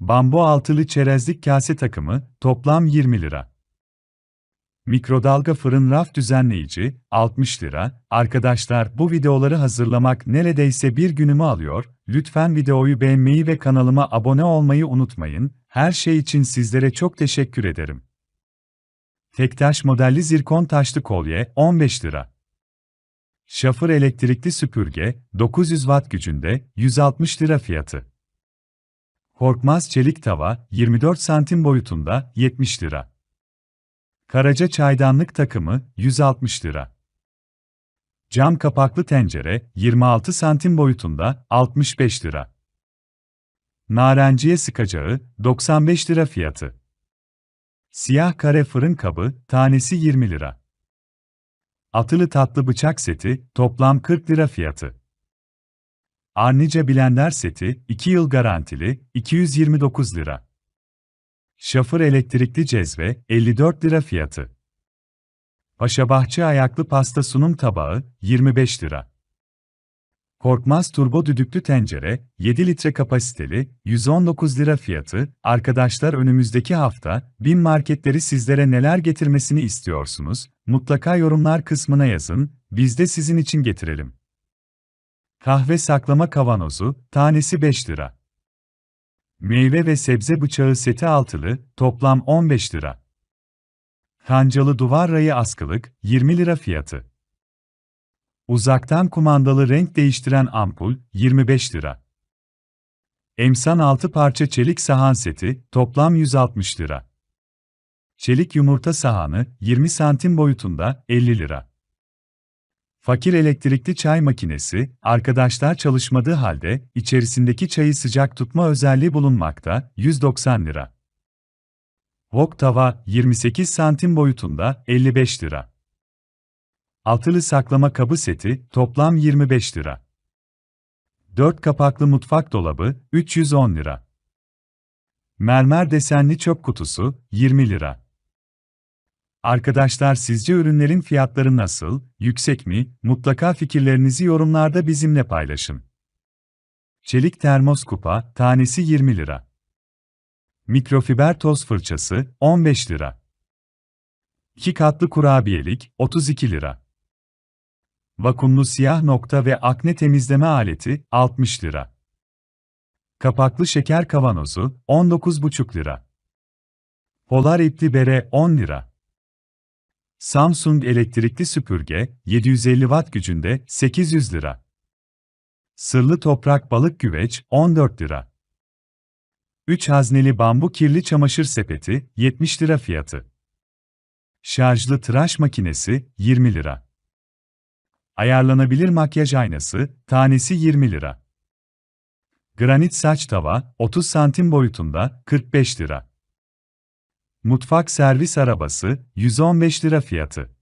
Bambu altılı çerezlik kase takımı, toplam 20 lira. Mikrodalga fırın raf düzenleyici, 60 lira. Arkadaşlar bu videoları hazırlamak neredeyse bir günümü alıyor. Lütfen videoyu beğenmeyi ve kanalıma abone olmayı unutmayın. Her şey için sizlere çok teşekkür ederim. Tektaş modelli zirkon taşlı kolye, 15 lira. Şafır elektrikli süpürge, 900 watt gücünde, 160 lira fiyatı. Korkmaz çelik tava, 24 santim boyutunda, 70 lira. Karaca çaydanlık takımı, 160 lira. Cam kapaklı tencere, 26 santim boyutunda, 65 lira. Narenciye sıkacağı, 95 lira fiyatı. Siyah kare fırın kabı, tanesi 20 lira. Atılı tatlı bıçak seti, toplam 40 lira fiyatı. Arnica blender seti, 2 yıl garantili, 229 lira. Şafır elektrikli cezve, 54 lira fiyatı. Paşabahçe ayaklı pasta sunum tabağı, 25 lira. Korkmaz turbo düdüklü tencere, 7 litre kapasiteli, 119 lira fiyatı. Arkadaşlar önümüzdeki hafta, bin marketleri sizlere neler getirmesini istiyorsunuz? Mutlaka yorumlar kısmına yazın, biz de sizin için getirelim. Kahve saklama kavanozu, tanesi 5 lira. Meyve ve sebze bıçağı seti altılı, toplam 15 lira. Kancalı duvar rayı askılık, 20 lira fiyatı. Uzaktan kumandalı renk değiştiren ampul, 25 lira. Emsan 6 parça çelik sahan seti, toplam 160 lira. Çelik yumurta sahanı, 20 santim boyutunda, 50 lira. Fakir elektrikli çay makinesi, arkadaşlar çalışmadığı halde, içerisindeki çayı sıcak tutma özelliği bulunmakta, 190 lira. Wok tava, 28 santim boyutunda, 55 lira. Altılı saklama kabı seti, toplam 25 lira. 4 kapaklı mutfak dolabı, 310 lira. Mermer desenli çöp kutusu, 20 lira. Arkadaşlar sizce ürünlerin fiyatları nasıl, yüksek mi? Mutlaka fikirlerinizi yorumlarda bizimle paylaşın. Çelik termos kupa, tanesi 20 lira. Mikrofiber toz fırçası, 15 lira. 2 katlı kurabiyelik, 32 lira. Vakumlu siyah nokta ve akne temizleme aleti, 60 lira. Kapaklı şeker kavanozu, 19,5 lira. Polar ipli bere, 10 lira. Samsung elektrikli süpürge, 750 watt gücünde, 800 lira. Sırlı toprak balık güveç, 14 lira. 3 hazneli bambu kirli çamaşır sepeti, 70 lira fiyatı. Şarjlı tıraş makinesi, 20 lira. Ayarlanabilir makyaj aynası, tanesi 20 lira. Granit saç tava, 30 santim boyutunda, 45 lira. Mutfak servis arabası, 115 lira fiyatı.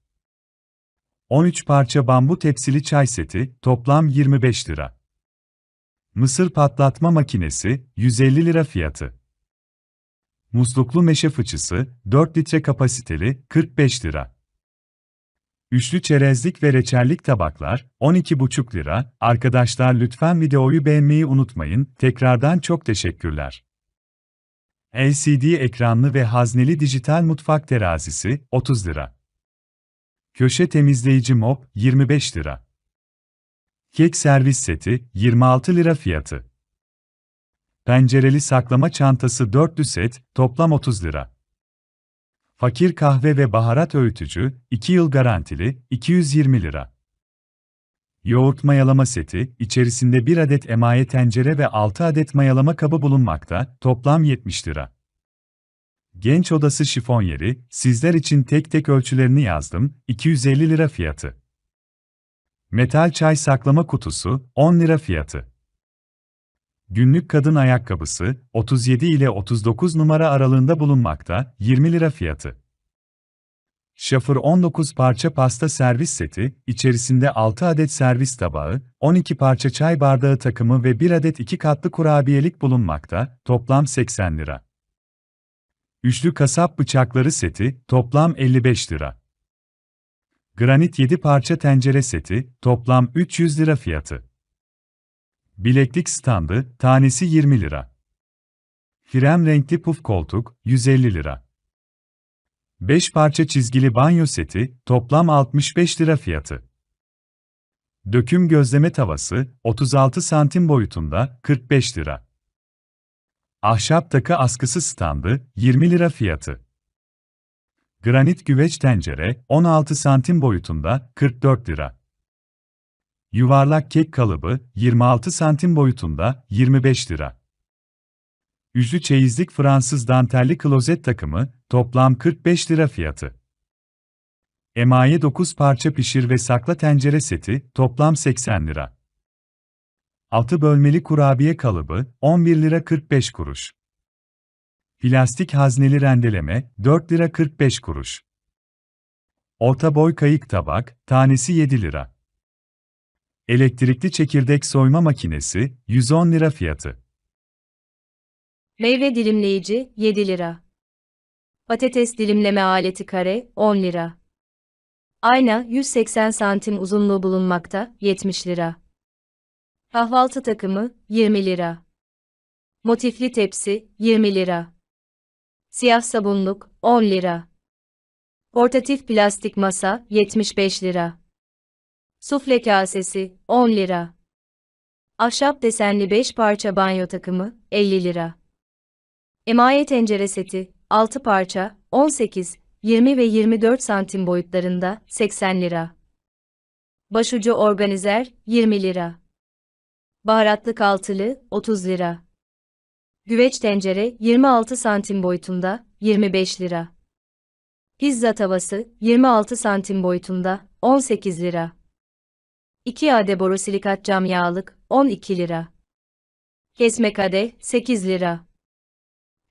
13 parça bambu tepsili çay seti, toplam 25 lira. Mısır patlatma makinesi, 150 lira fiyatı. Musluklu meşe fıçısı, 4 litre kapasiteli, 45 lira. Üçlü çerezlik ve reçellik tabaklar, 12,5 lira. Arkadaşlar lütfen videoyu beğenmeyi unutmayın. Tekrardan çok teşekkürler. LCD ekranlı ve hazneli dijital mutfak terazisi, 30 lira. Köşe temizleyici mop, 25 lira. Kek servis seti, 26 lira fiyatı. Pencereli saklama çantası 4'lü set, toplam 30 lira. Fakir kahve ve baharat öğütücü, 2 yıl garantili, 220 lira. Yoğurt mayalama seti, içerisinde 1 adet emaye tencere ve 6 adet mayalama kabı bulunmakta, toplam 70 lira. Genç odası şifonyeri, sizler için tek tek ölçülerini yazdım, 250 lira fiyatı. Metal çay saklama kutusu, 10 lira fiyatı. Günlük kadın ayakkabısı, 37 ile 39 numara aralığında bulunmakta, 20 lira fiyatı. Şafır 19 parça pasta servis seti, içerisinde 6 adet servis tabağı, 12 parça çay bardağı takımı ve 1 adet 2 katlı kurabiyelik bulunmakta, toplam 80 lira. Üçlü kasap bıçakları seti, toplam 55 lira. Granit 7 parça tencere seti, toplam 300 lira fiyatı. Bileklik standı, tanesi 20 lira. Krem renkli puf koltuk, 150 lira. 5 parça çizgili banyo seti, toplam 65 lira fiyatı. Döküm gözleme tavası, 36 santim boyutunda, 45 lira. Ahşap takı askısı standı, 20 lira fiyatı. Granit güveç tencere, 16 santim boyutunda, 44 lira. Yuvarlak kek kalıbı, 26 santim boyutunda, 25 lira. Yüzlü çeyizlik Fransız dantelli klozet takımı, toplam 45 lira fiyatı. Emaye 9 parça pişir ve sakla tencere seti, toplam 80 lira. 6 bölmeli kurabiye kalıbı, 11 lira 45 kuruş. Plastik hazneli rendeleme, 4 lira 45 kuruş. Orta boy kayık tabak, tanesi 7 lira. Elektrikli çekirdek soyma makinesi, 110 lira fiyatı. Meyve dilimleyici 7 lira. Patates dilimleme aleti kare 10 lira. Ayna 180 santim uzunluğu bulunmakta 70 lira. Kahvaltı takımı 20 lira. Motifli tepsi 20 lira. Siyah sabunluk 10 lira. Portatif plastik masa 75 lira. Sufle kasesi 10 lira. Ahşap desenli 5 parça banyo takımı 50 lira. Emaye tencere seti 6 parça 18, 20 ve 24 santim boyutlarında 80 lira. Başucu organizer 20 lira. Baharatlık altılı 30 lira. Güveç tencere 26 santim boyutunda 25 lira. Pizza tavası 26 santim boyutunda 18 lira. 2 ade borosilikat cam yağlık 12 lira. Kesme kadeh 8 lira.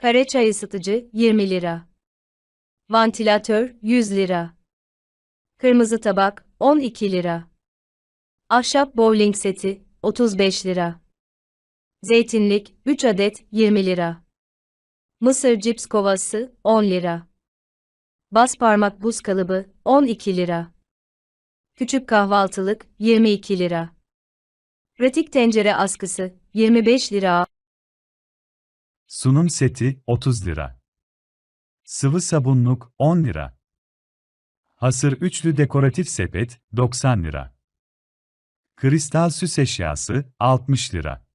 Kare çay ısıtıcı 20 lira. Vantilatör 100 lira. Kırmızı tabak 12 lira. Ahşap bowling seti 35 lira. Zeytinlik 3 adet 20 lira. Mısır cips kovası 10 lira. Bas parmak buz kalıbı 12 lira. Küçük kahvaltılık 22 lira. Pratik tencere askısı 25 lira. Sunum seti 30 lira. Sıvı sabunluk 10 lira. Hasır üçlü dekoratif sepet 90 lira. Kristal süs eşyası 60 lira.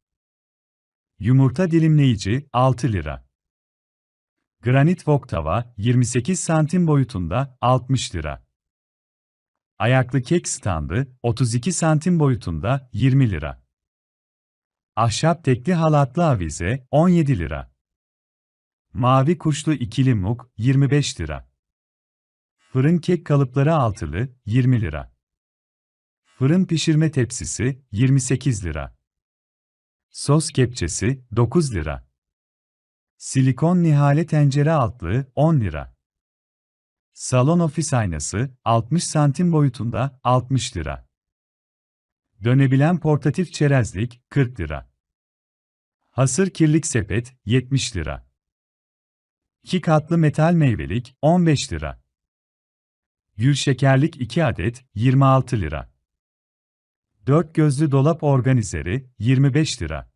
Yumurta dilimleyici 6 lira. Granit wok tava 28 santim boyutunda 60 lira. Ayaklı kek standı 32 santim boyutunda 20 lira. Ahşap tekli halatlı avize 17 lira. Mavi kuşlu ikili muk 25 lira. Fırın kek kalıpları altılı 20 lira. Fırın pişirme tepsisi 28 lira. Sos kepçesi 9 lira. Silikon nihale tencere altlığı 10 lira. Salon ofis aynası 60 santim boyutunda 60 lira. Dönebilen portatif çerezlik 40 lira. Hasır kirlik sepet 70 lira. 2 katlı metal meyvelik 15 lira. Gül şekerlik 2 adet 26 lira. 4 gözlü dolap organizeri 25 lira.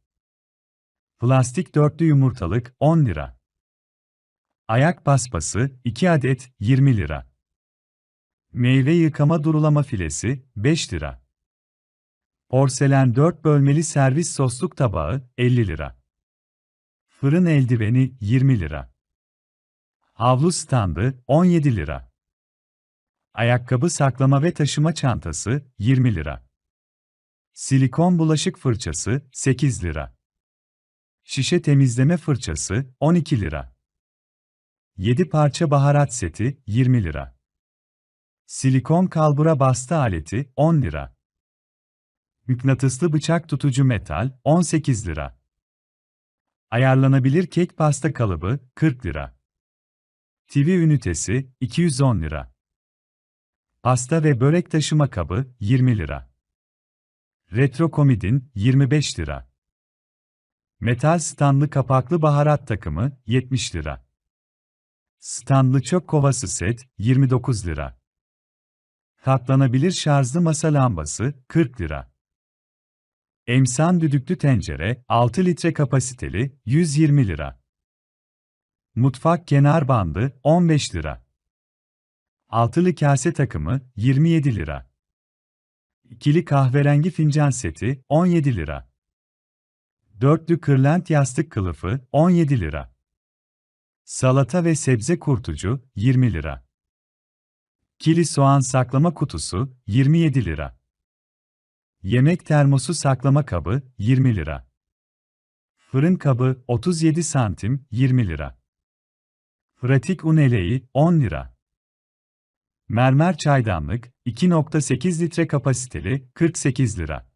Plastik dörtlü yumurtalık 10 lira. Ayak paspası 2 adet 20 lira. Meyve yıkama durulama filesi 5 lira. Porselen 4 bölmeli servis sosluk tabağı 50 lira. Fırın eldiveni 20 lira. Havlu standı 17 lira. Ayakkabı saklama ve taşıma çantası 20 lira. Silikon bulaşık fırçası 8 lira. Şişe temizleme fırçası 12 lira. 7 parça baharat seti 20 lira. Silikon kalbura bastı aleti 10 lira. Mıknatıslı bıçak tutucu metal 18 lira. Ayarlanabilir kek pasta kalıbı 40 lira. TV ünitesi 210 lira. Pasta ve börek taşıma kabı 20 lira. Retro komidin 25 lira. Metal standlı kapaklı baharat takımı 70 lira. Standlı çöp kovası set 29 lira. Katlanabilir şarjlı masa lambası 40 lira. Emsan düdüklü tencere 6 litre kapasiteli 120 lira. Mutfak kenar bandı 15 lira. Altılı kase takımı 27 lira. İkili kahverengi fincan seti 17 lira. Dörtlü kırlent yastık kılıfı 17 lira. Salata ve sebze kurtucu 20 lira. Kili soğan saklama kutusu 27 lira. Yemek termosu saklama kabı 20 lira. Fırın kabı 37 santim 20 lira. Pratik un eleği 10 lira. Mermer çaydanlık 2.8 litre kapasiteli 48 lira.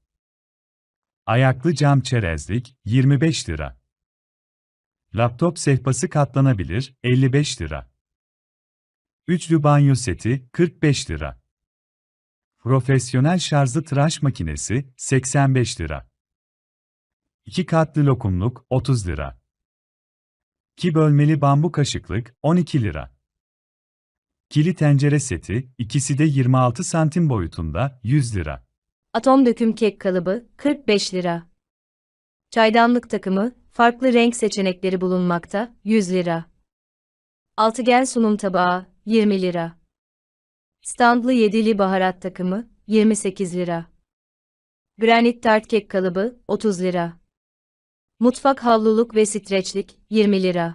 Ayaklı cam çerezlik 25 lira. Laptop sehpası katlanabilir 55 lira. Üçlü banyo seti 45 lira. Profesyonel şarjlı tıraş makinesi 85 lira. 2 katlı lokumluk 30 lira. 2 bölmeli bambu kaşıklık 12 lira. Kili tencere seti, ikisi de 26 santim boyutunda 100 lira. Atom döküm kek kalıbı 45 lira. Çaydanlık takımı farklı renk seçenekleri bulunmakta 100 lira. Altıgen sunum tabağı 20 lira. Standlı yedili baharat takımı 28 lira. Granit tart kek kalıbı 30 lira. Mutfak havluluk ve streçlik 20 lira.